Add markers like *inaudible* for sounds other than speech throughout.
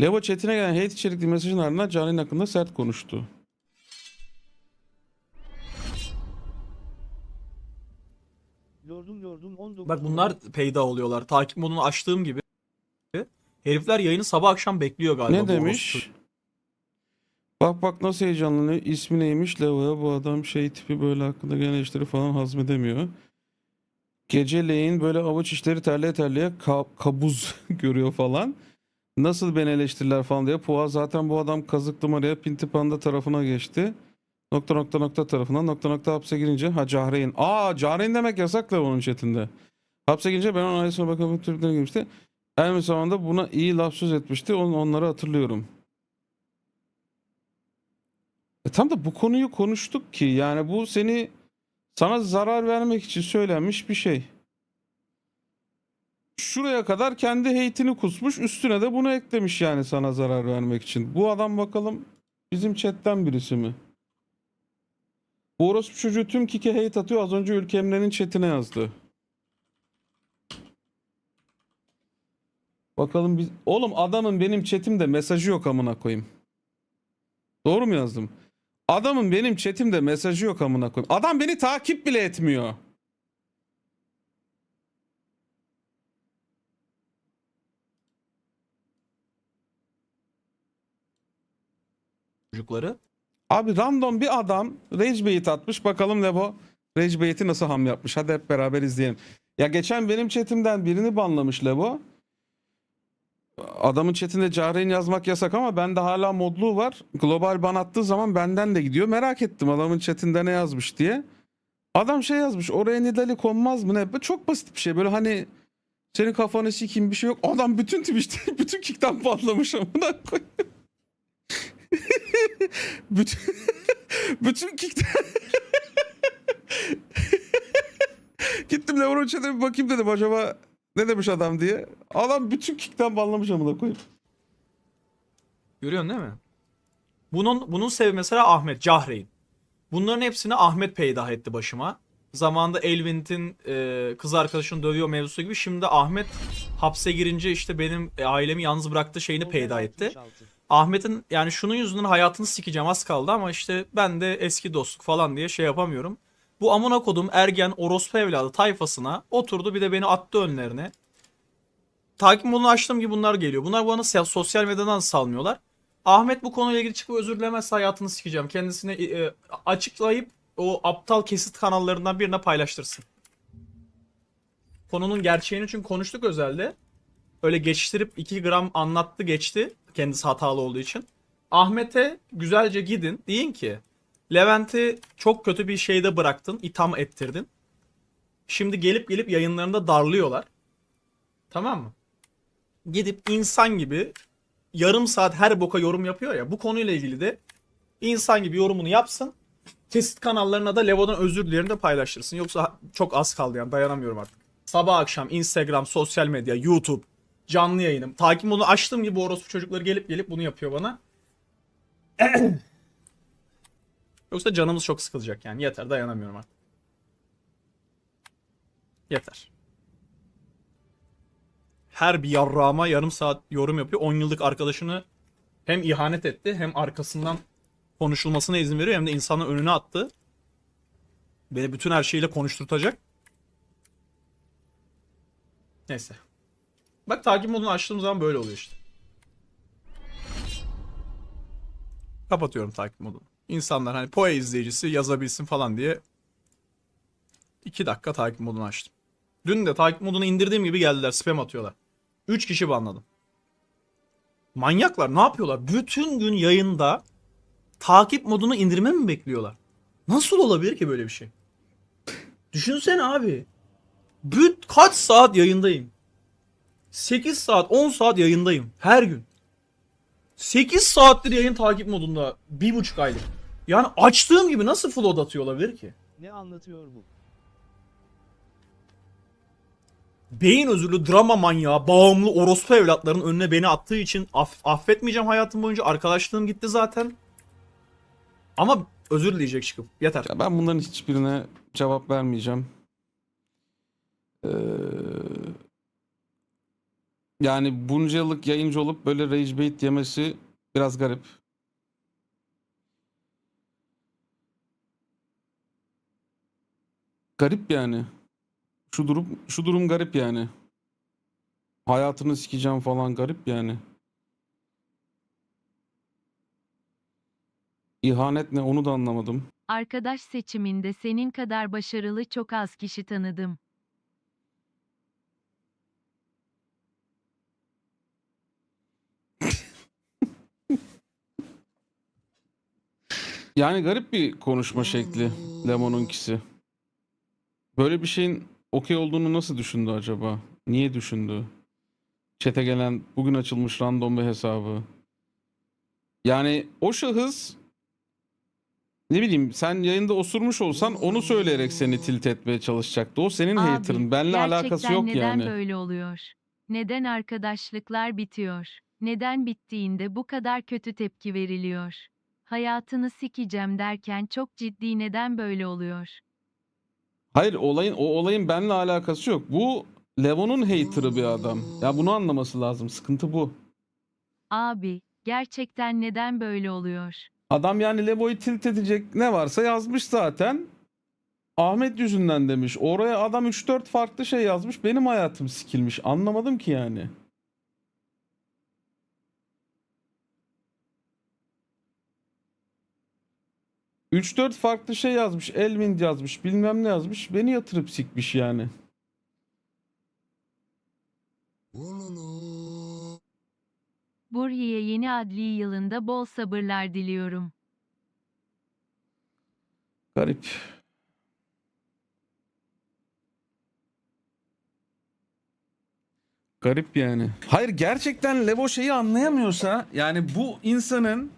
Levo chatine gelen hate içerikli mesajın ardından Cani'nin hakkında sert konuştu. Lordum lordum 19 Bak bunlar peyda oluyorlar. Takip modunu açtığım gibi. Herifler yayını sabah akşam bekliyor galiba. Ne demiş? Bak bak nasıl heyecanlanıyor. İsmi neymiş Levo'ya bu adam şey tipi böyle hakkında gelen işleri falan hazmedemiyor. Geceleyin böyle avuç işleri terliye terliye ka- kabuz *laughs* görüyor falan. Nasıl beni eleştiriler falan diye. Puğa zaten bu adam kazık numaraya Pinti Panda tarafına geçti. Nokta nokta nokta tarafına nokta nokta hapse girince ha Cahreyn. Aa Cahreyn demek yasak Levo'nun chatinde. Hapse girince ben onun ailesine bakalım Türklerine girmişti. Aynı zamanda buna iyi laf söz etmişti. On, onları hatırlıyorum. E tam da bu konuyu konuştuk ki yani bu seni sana zarar vermek için söylenmiş bir şey. Şuraya kadar kendi heytini kusmuş üstüne de bunu eklemiş yani sana zarar vermek için. Bu adam bakalım bizim chatten birisi mi? Bu orospu çocuğu tüm kike hate atıyor az önce Ülke Emre'nin chatine yazdı. Bakalım biz... Oğlum adamın benim chatimde mesajı yok amına koyayım. Doğru mu yazdım? Adamın benim chatimde mesajı yok amına koyayım. Adam beni takip bile etmiyor. Çocukları. Abi random bir adam rage bait atmış. Bakalım Levo rage bait'i nasıl ham yapmış. Hadi hep beraber izleyelim. Ya geçen benim chatimden birini banlamış Levo. Adamın chatinde Cahreyn yazmak yasak ama bende hala modluğu var. Global ban attığı zaman benden de gidiyor. Merak ettim adamın chatinde ne yazmış diye. Adam şey yazmış. Oraya Nidali konmaz mı ne? Çok basit bir şey. Böyle hani senin kafanı sikeyim bir şey yok. Adam bütün Twitch'te *laughs* bütün kickten banlamış amına koyayım. *laughs* bütün *laughs* bütün kickten *laughs* Gittim Lebron chat'e bir bakayım dedim acaba ne demiş adam diye. Adam bütün kickten banlamış amına koyayım. Görüyorsun değil mi? Bunun bunun sebebi mesela Ahmet Cahreyn. Bunların hepsini Ahmet peydah etti başıma. Zamanında Elvint'in e, kız arkadaşını dövüyor mevzusu gibi. Şimdi Ahmet hapse girince işte benim e, ailemi yalnız bıraktı şeyini peydah etti. Ahmet'in yani şunun yüzünden hayatını sikeceğim az kaldı ama işte ben de eski dostluk falan diye şey yapamıyorum. Bu amına kodum ergen orospu evladı tayfasına oturdu bir de beni attı önlerine. Takip modunu açtığım gibi bunlar geliyor. Bunlar bana sosyal medyadan salmıyorlar. Ahmet bu konuyla ilgili çıkıp özür dilemezse hayatını sikeceğim. Kendisine e, e, açıklayıp o aptal kesit kanallarından birine paylaştırsın. Konunun gerçeğini çünkü konuştuk özelde. Öyle geçiştirip 2 gram anlattı geçti. Kendisi hatalı olduğu için. Ahmet'e güzelce gidin. Deyin ki Levent'i çok kötü bir şeyde bıraktın. itham ettirdin. Şimdi gelip gelip yayınlarında darlıyorlar. Tamam mı? Gidip insan gibi yarım saat her boka yorum yapıyor ya. Bu konuyla ilgili de insan gibi yorumunu yapsın. Kesit kanallarına da Levo'dan özür dilerini de paylaştırsın. Yoksa çok az kaldı yani dayanamıyorum artık. Sabah akşam Instagram, sosyal medya, YouTube, canlı yayınım. Takip modunu açtığım gibi orospu çocukları gelip gelip bunu yapıyor bana. *clears throat* Yoksa canımız çok sıkılacak yani. Yeter dayanamıyorum artık. Yeter. Her bir yarrağıma yarım saat yorum yapıyor. 10 yıllık arkadaşını hem ihanet etti hem arkasından konuşulmasına izin veriyor hem de insanın önüne attı. Beni bütün her şeyle konuşturtacak. Neyse. Bak takip modunu açtığım zaman böyle oluyor işte. Kapatıyorum takip modunu. İnsanlar hani Poe izleyicisi yazabilsin falan diye 2 dakika takip modunu açtım. Dün de takip modunu indirdiğim gibi geldiler spam atıyorlar. 3 kişi banladım. Manyaklar ne yapıyorlar? Bütün gün yayında takip modunu indirme mi bekliyorlar? Nasıl olabilir ki böyle bir şey? Düşünsene abi. Büt kaç saat yayındayım? 8 saat 10 saat yayındayım her gün. 8 saattir yayın takip modunda. 1,5 aylık. Yani açtığım gibi nasıl flood atıyor olabilir ki? Ne anlatıyor bu? Beyin özürlü drama manyağı, bağımlı orospu evlatların önüne beni attığı için aff- affetmeyeceğim hayatım boyunca. Arkadaşlığım gitti zaten. Ama özür dileyecek çıkıp. Yeter. Ya ben bunların hiçbirine cevap vermeyeceğim. Ee, Yani bunca yıllık yayıncı olup böyle rage bait yemesi biraz garip. Garip yani. Şu durum şu durum garip yani. Hayatını sikeceğim falan garip yani. İhanet ne onu da anlamadım. Arkadaş seçiminde senin kadar başarılı çok az kişi tanıdım. Yani garip bir konuşma şekli Lemon'unkisi. Böyle bir şeyin okey olduğunu nasıl düşündü acaba? Niye düşündü? Çete gelen bugün açılmış random bir hesabı. Yani o şahıs ne bileyim sen yayında osurmuş olsan onu söyleyerek seni tilt etmeye çalışacaktı. O senin Abi, hater'ın. Benle alakası yok neden yani. böyle oluyor? Neden arkadaşlıklar bitiyor? Neden bittiğinde bu kadar kötü tepki veriliyor? Hayatını sikeceğim derken çok ciddi neden böyle oluyor? Hayır olayın o olayın benle alakası yok. Bu Levon'un hater'ı bir adam. Ya bunu anlaması lazım. Sıkıntı bu. Abi, gerçekten neden böyle oluyor? Adam yani Levo'yu tilt edecek ne varsa yazmış zaten. Ahmet yüzünden demiş. Oraya adam 3-4 farklı şey yazmış. Benim hayatım sikilmiş. Anlamadım ki yani. Üç dört farklı şey yazmış. Elvind yazmış. Bilmem ne yazmış. Beni yatırıp sikmiş yani. Burhi'ye yeni adli yılında bol sabırlar diliyorum. Garip. Garip yani. Hayır gerçekten Levo şeyi anlayamıyorsa yani bu insanın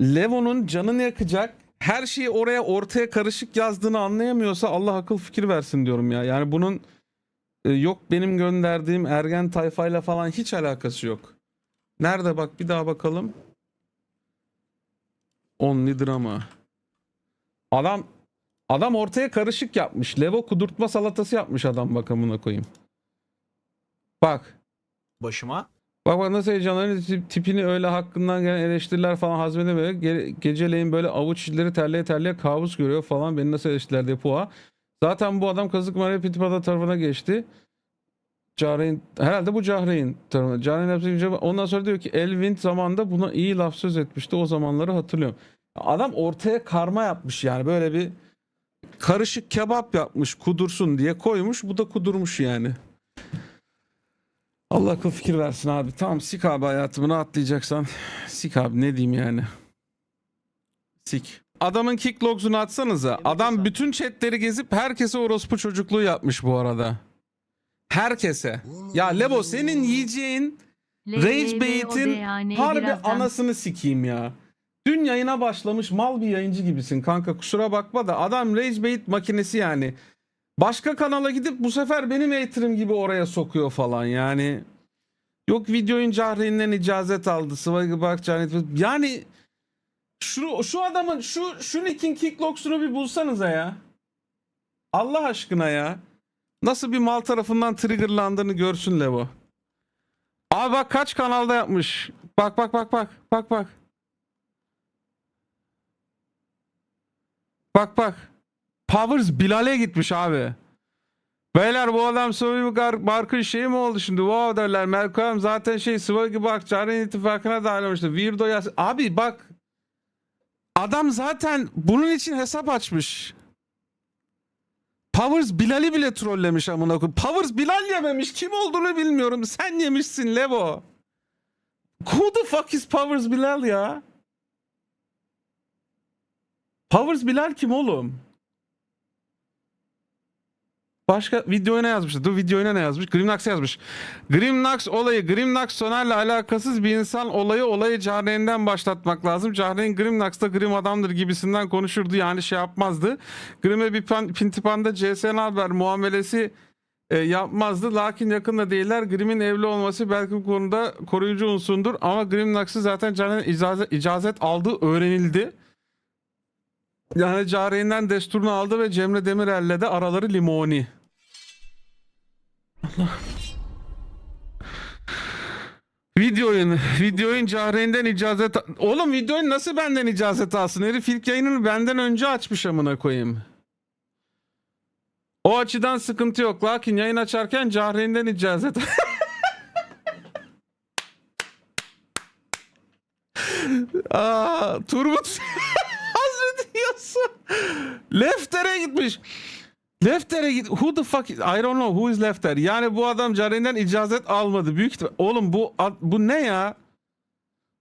Levo'nun canını yakacak her şeyi oraya ortaya karışık yazdığını anlayamıyorsa Allah akıl fikir versin diyorum ya. Yani bunun e, yok benim gönderdiğim ergen tayfayla falan hiç alakası yok. Nerede bak bir daha bakalım. Only drama. Adam adam ortaya karışık yapmış. Levo kudurtma salatası yapmış adam bakamına koyayım. Bak. Başıma. Bak bak nasıl heyecanlanıyor. Tip- Tipini öyle hakkından gelen eleştiriler falan hazmedemiyor. Ge- geceleyin böyle avuç içleri terleye terleye kabus görüyor falan. Beni nasıl eleştirdiler diye puğa. Zaten bu adam Kazık Maria Pitipata tarafına geçti. Cahreyn, herhalde bu Cahreyn tarafına. Cahreyn yaptığı ondan sonra diyor ki Elvin zamanında buna iyi laf söz etmişti. O zamanları hatırlıyorum. Adam ortaya karma yapmış yani böyle bir karışık kebap yapmış kudursun diye koymuş. Bu da kudurmuş yani. Allah akıl fikir versin abi. Tamam sik abi hayatımını atlayacaksan. Sik abi ne diyeyim yani. Sik. Adamın kicklogs'unu atsanıza. Adam bütün chatleri gezip herkese orospu çocukluğu yapmış bu arada. Herkese. Ya Lebo senin yiyeceğin Rage Bait'in harbi anasını sikeyim ya. Dün yayına başlamış mal bir yayıncı gibisin kanka kusura bakma da adam Rage Bait makinesi yani. Başka kanala gidip bu sefer benim hater'ım gibi oraya sokuyor falan yani. Yok videoyun Cahreyn'den icazet aldı. Swaggy bak Cahreyn. Yani şu, şu adamın şu, şu Nick'in kicklogs'unu bir bulsanıza ya. Allah aşkına ya. Nasıl bir mal tarafından triggerlandığını görsün Levo. Abi bak kaç kanalda yapmış. Bak bak bak bak. Bak bak. Bak bak. Powers Bilal'e gitmiş abi. Beyler bu adam Swaggy Bark'ın şeyi mi oldu şimdi? Wow derler. Malcolm zaten şey Swaggy Bark Cahreyn ittifakına dahil olmuştu. Weirdo yaz. Abi bak. Adam zaten bunun için hesap açmış. Powers Bilal'i bile trollemiş amına koyayım. Powers Bilal yememiş. Kim olduğunu bilmiyorum. Sen yemişsin Levo. Who the fuck is Powers Bilal ya? Powers Bilal kim oğlum? Başka videoya ne yazmıştı? Dur videoya ne yazmış? Grimnax yazmış. Grimnax olayı Grimnax Soner'le alakasız bir insan olayı olayı Cahreyn'den başlatmak lazım. Cahreyn Grimnax'ta Grim adamdır gibisinden konuşurdu yani şey yapmazdı. Grim'e bir pan, pintipanda CSN haber muamelesi e, yapmazdı. Lakin yakında değiller. Grim'in evli olması belki bu konuda koruyucu unsurdur. Ama Grimnax'ı zaten Cahreyn icazet, icazet aldığı öğrenildi. Yani Cahreyn'den desturunu aldı ve Cemre Demirel'le de araları limoni. *laughs* Allah. Video oyun. Video oyun Cahreyn'den icazet... Oğlum video oyun nasıl benden icazet alsın? Herif ilk yayınını benden önce açmış amına koyayım. O açıdan sıkıntı yok. Lakin yayın açarken Cahreyn'den icazet... *laughs* Aa, Turgut. *laughs* *laughs* Lefter'e gitmiş. Lefter'e git. Who the fuck? is- I don't know who is Lefter. Yani bu adam Cahreyn'den icazet almadı. Büyük ihtimal. Oğlum bu bu ne ya?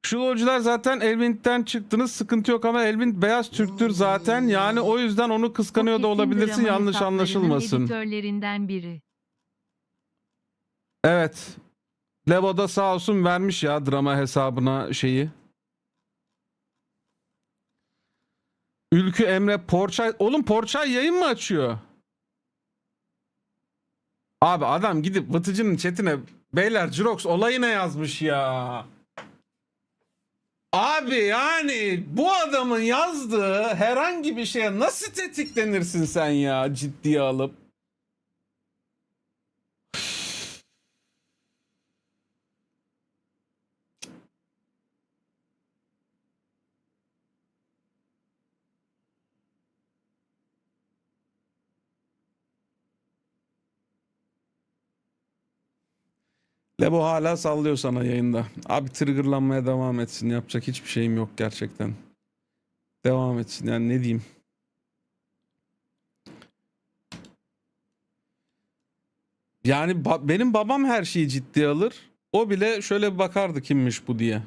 Şu lolcular zaten Elvint'ten çıktınız sıkıntı yok ama Elvint beyaz Türktür zaten yani o yüzden onu kıskanıyor da olabilirsin yanlış anlaşılmasın. editörlerinden biri. Evet. Levo da sağ olsun vermiş ya drama hesabına şeyi. Ülkü Emre Porçay. Oğlum Porçay yayın mı açıyor? Abi adam gidip Vıtıcı'nın chatine beyler Jirox olayına yazmış ya. Abi yani bu adamın yazdığı herhangi bir şeye nasıl tetiklenirsin sen ya ciddiye alıp? Lebo hala sallıyor sana yayında. Abi triggerlanmaya devam etsin. Yapacak hiçbir şeyim yok gerçekten. Devam etsin yani ne diyeyim. Yani ba- benim babam her şeyi ciddiye alır. O bile şöyle bir bakardı kimmiş bu diye.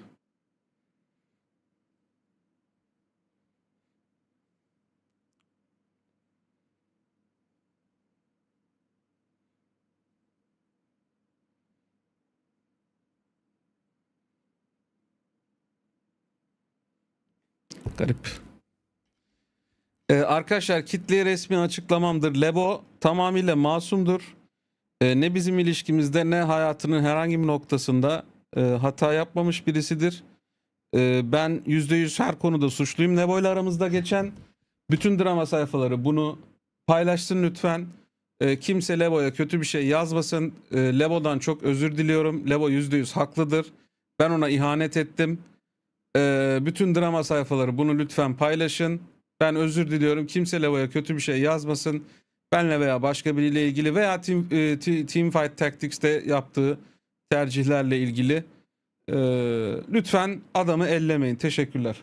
Garip. Ee, arkadaşlar kitleye resmi açıklamamdır. Lebo tamamıyla masumdur. Ee, ne bizim ilişkimizde ne hayatının herhangi bir noktasında e, hata yapmamış birisidir. Ee, ben %100 her konuda suçluyum. Lebo ile aramızda geçen bütün drama sayfaları bunu paylaşsın lütfen. Ee, kimse Lebo'ya kötü bir şey yazmasın. Ee, Lebo'dan çok özür diliyorum. Lebo %100 haklıdır. Ben ona ihanet ettim. Ee, bütün drama sayfaları bunu lütfen paylaşın. Ben özür diliyorum. Kimse Levo'ya kötü bir şey yazmasın. Benle veya başka biriyle ilgili veya Team, e, T- Teamfight Tactics'te yaptığı tercihlerle ilgili. Ee, lütfen adamı ellemeyin. Teşekkürler.